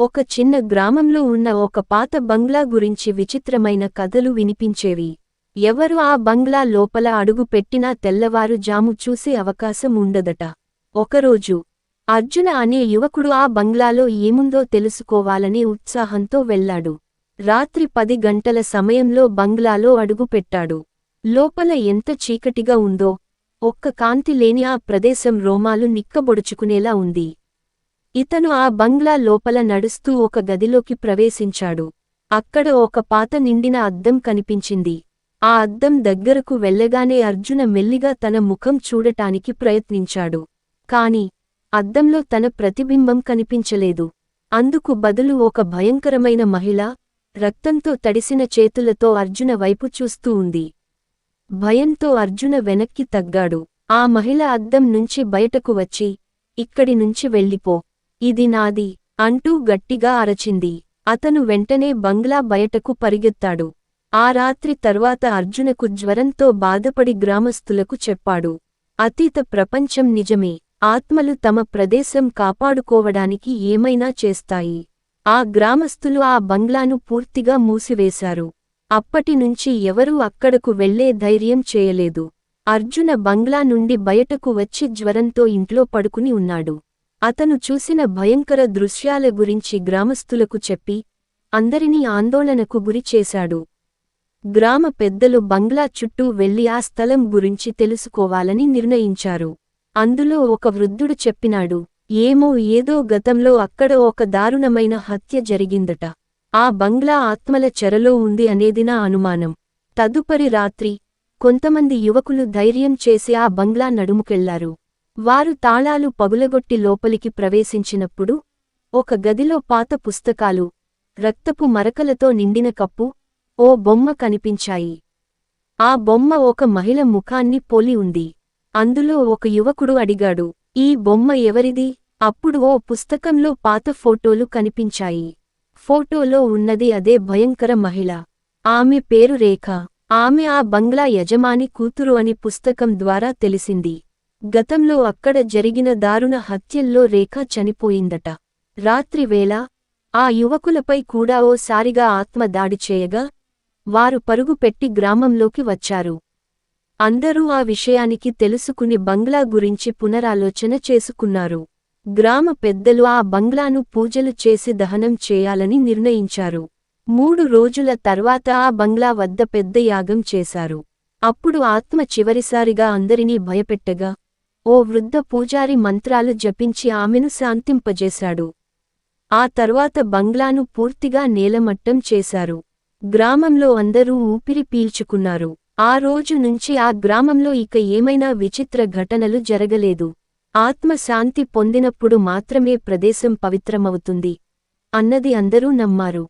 ఒక చిన్న గ్రామంలో ఉన్న ఒక పాత బంగ్లా గురించి విచిత్రమైన కథలు వినిపించేవి. ఎవరు ఆ బంగ్లా లోపల అడుగు పెట్టినా తెల్లవారు జాము చూసే అవకాశం ఉండదట. ఒకరోజు అర్జున అనే యువకుడు ఆ బంగ్లాలో ఏముందో తెలుసుకోవాలని ఉత్సాహంతో వెళ్ళాడు. రాత్రి పది గంటల సమయంలో బంగ్లాలో అడుగు పెట్టాడు. లోపల ఎంత చీకటిగా ఉందో ఒక్క కాంతి లేని ఆ ప్రదేశం రోమాలు నిక్కబొడుచుకునేలా ఉంది. ఇతను ఆ బంగ్లా లోపల నడుస్తూ ఒక గదిలోకి ప్రవేశించాడు. అక్కడ ఒక పాత నిండిన అద్దం కనిపించింది. ఆ అద్దం దగ్గరకు వెళ్ళగానే అర్జున మెల్లిగా తన ముఖం చూడటానికి ప్రయత్నించాడు. కాని అద్దంలో తన ప్రతిబింబం కనిపించలేదు. అందుకు బదులు ఒక భయంకరమైన మహిళ రక్తంతో తడిసిన చేతులతో అర్జున వైపు చూస్తూ ఉంది. భయంతో అర్జున వెనక్కి తగ్గాడు. ఆ మహిళ అద్దం నుంచి బయటకు వచ్చి ఇక్కడి నుంచి వెళ్ళిపో. ఇది నాది అంటూ గట్టిగా అరచింది. అతను వెంటనే బంగ్లా బయటకు పరిగెత్తాడు. ఆ రాత్రి తర్వాత అర్జునకు జ్వరంతో బాధపడి గ్రామస్థులకు చెప్పాడు. అతీత ప్రపంచం నిజమే. ఆత్మలు తమ ప్రదేశం కాపాడుకోవడానికి ఏమైనా చేస్తాయి. ఆ గ్రామస్తులు ఆ బంగ్లాను పూర్తిగా మూసివేశారు. అప్పటినుంచి ఎవరూ అక్కడకు వెళ్ళే ధైర్యం చేయలేదు. అర్జున బంగ్లా నుండి బయటకు వచ్చి జ్వరంతో ఇంట్లో పడుకుని ఉన్నాడు. అతను చూసిన భయంకర దృశ్యాల గురించి గ్రామస్తులకు చెప్పి అందరినీ ఆందోళనకు గురిచేశాడు గ్రామ పెద్దలు బంగ్లా చుట్టూ వెళ్ళి ఆ స్థలం గురించి తెలుసుకోవాలని నిర్ణయించారు. అందులో ఒక వృద్ధుడు చెప్పినాడు ఏమో ఏదో గతంలో అక్కడ ఒక దారుణమైన హత్య జరిగిందట. ఆ బంగ్లా ఆత్మల చెరలో ఉంది అనేది నా అనుమానం. తదుపరి రాత్రి కొంతమంది యువకులు ధైర్యం చేసి ఆ బంగ్లా నడుముకెళ్ళారు. వారు తాళాలు పగులగొట్టి లోపలికి ప్రవేశించినప్పుడు ఒక గదిలో పాత పుస్తకాలు రక్తపు మరకలతో నిండిన కప్పు ఓ బొమ్మ కనిపించాయి. ఆ బొమ్మ ఒక మహిళ ముఖాన్ని పోలి ఉంది. అందులో ఒక యువకుడు అడిగాడు ఈ బొమ్మ ఎవరిది? అప్పుడు ఓ పుస్తకంలో పాత ఫోటోలు కనిపించాయి. ఫోటోలో ఉన్నది అదే భయంకర మహిళ. ఆమె పేరు రేఖ. ఆమె ఆ బంగ్లా యజమాని కూతురు అని పుస్తకం ద్వారా తెలిసింది. గతంలో అక్కడ జరిగిన దారుణ హత్యల్లో రేఖ చనిపోయిందట. రాత్రివేళ ఆ యువకులపై కూడా ఓసారిగా ఆత్మ దాడి చేయగా వారు పరుగు పెట్టి గ్రామంలోకి వచ్చారు. అందరూ ఆ విషయానికి తెలుసుకుని బంగ్లా గురించి పునరాలోచన చేసుకున్నారు. గ్రామ పెద్దలు ఆ బంగ్లాను పూజలు చేసి దహనం చేయాలని నిర్ణయించారు. మూడు రోజుల తర్వాత ఆ బంగ్లా వద్ద పెద్ద యాగం చేశారు. అప్పుడు ఆత్మ చివరిసారిగా అందరినీ భయపెట్టగా ఓ వృద్ధ పూజారి మంత్రాలు జపించి ఆమెను శాంతింపజేశాడు. ఆ తర్వాత బంగ్లాను పూర్తిగా నేలమట్టం చేశారు. గ్రామంలో అందరూ ఊపిరి పీల్చుకున్నారు. ఆ రోజు నుంచి ఆ గ్రామంలో ఇక ఏమైనా విచిత్ర ఘటనలు జరగలేదు. ఆత్మశాంతి పొందినప్పుడు మాత్రమే ప్రదేశం పవిత్రమవుతుంది. అన్నది అందరూ నమ్మారు.